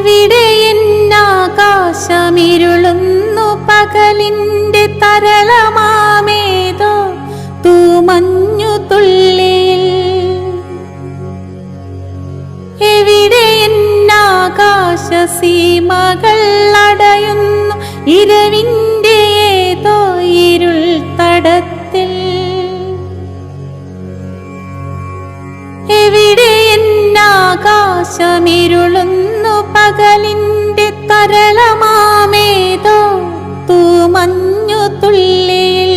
എവിടെ എന്നാകാശമിരുളുന്നു പകലിന്റെ തരളമാമേതോ തൂമഞ്ഞു തുള്ളിയിൽ. എവിടെ എന്നാകാശ സീമകൾ അടയുന്നു ഇരവിന്റെ ഏതോ ഇരുൾ തടത്തിൽ. എവിടെ എന്നാകാശമിരുളുന്നു പകലിന്റെ തരളമാമേതോ തൂമഞ്ഞു തുള്ളിയിൽ.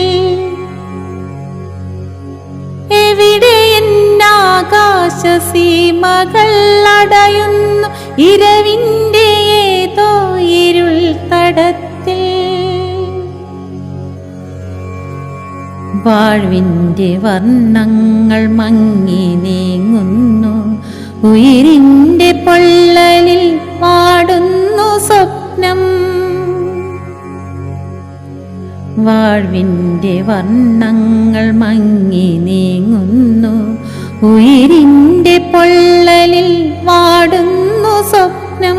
എവിടെ എന്നാകാശ സീമകൾ അടയുന്നു ഇരവിന്റെ ഏതോ ഇരുൾ തടത്തിൽ. വാഴ്വിന്റെ വർണങ്ങൾ മങ്ങി നീങ്ങുന്നു. ഉയിരിന്റെ പൊള്ളലിൽ വാഴ്വിന്റെ വർണങ്ങൾ മങ്ങി നീങ്ങുന്നു. ഉയിരിന്റെ പൊള്ളലിൽ വാടുന്നു സ്വപ്നം.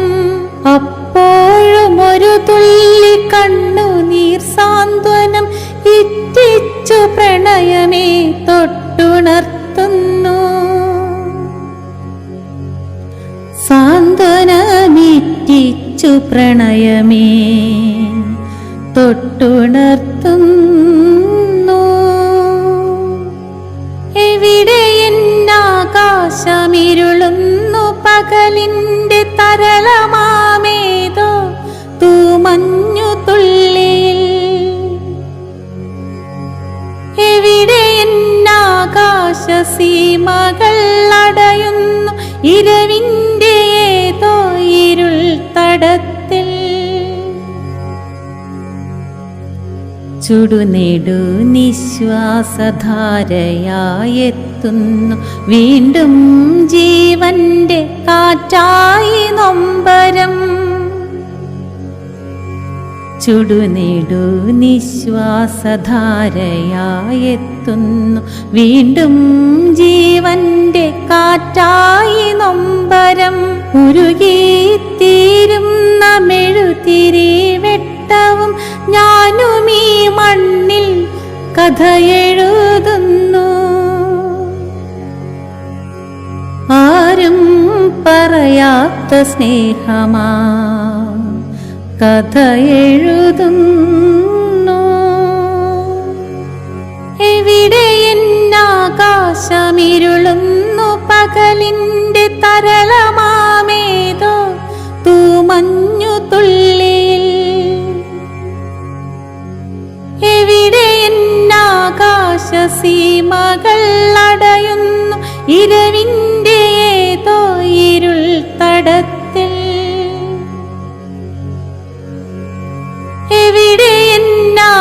അപ്പോഴും ഒരു തുള്ളി കണ്ണുനീർ സാന്ത്വനം ഇറ്റിച്ചു പ്രണയമേ തൊട്ടുണർത്തുന്നു. സാന്ത്വനമിറ്റിച്ചു പ്രണയമേ തൊട്ടുണർത്തുന്നു എവിടെ എന്നാകാശമിരുളുന്നു പകലിന്റെ തരളമാമേതോ തൂമഞ്ഞു തുള്ളിയിൽ. എവിടെ എന്നാകാശ സീമകൾ അടയുന്നു ഇരവിന്റെ ഏതോ ഇരുൾ തടത്തിൽ. ചുടുനെടു നിശ്വാസധാരയായെത്തുന്നു. വീണ്ടും ജീവന്റെ കാറ്റായി നൊമ്പരം. ചുടുനെടു നിശ്വാസധാരയായെത്തുന്നു. വീണ്ടും ജീവന്റെ കാറ്റായി നൊമ്പരം. ഉരുകിത്തീരുന്ന മെഴുതിരി വെട്ടവും ഞാനും മണ്ണിൽ കഥ എഴുതുന്നു. ആരും പറയാത്ത സ്നേഹമാ കഥ എഴുതുന്നു. എവിടെ എന്നാകാശമിരുളുന്നു പകലിന്റെ തരളമാമേതോ എന്നാകാശ സീമകൾ അടയുന്നു. ഇരവിന്റെ ഏതോ ഇരുൾ തടത്തിൽ. എവിടെ എന്നാകാശമിരുളുന്നു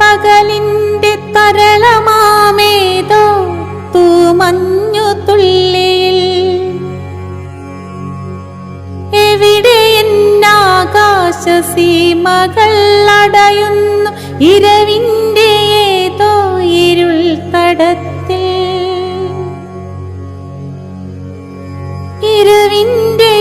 പകലിന്റെ തരളമാമേതോ തൂമഞ്ഞു തുള്ളിയിൽ. എവിടെ എന്നാകാശസീമകൾ അടയുന്നു. ഇരവിന്റെ ഏതോ ഇരുൾ തടത്തിൽ. ഇരവിന്റെ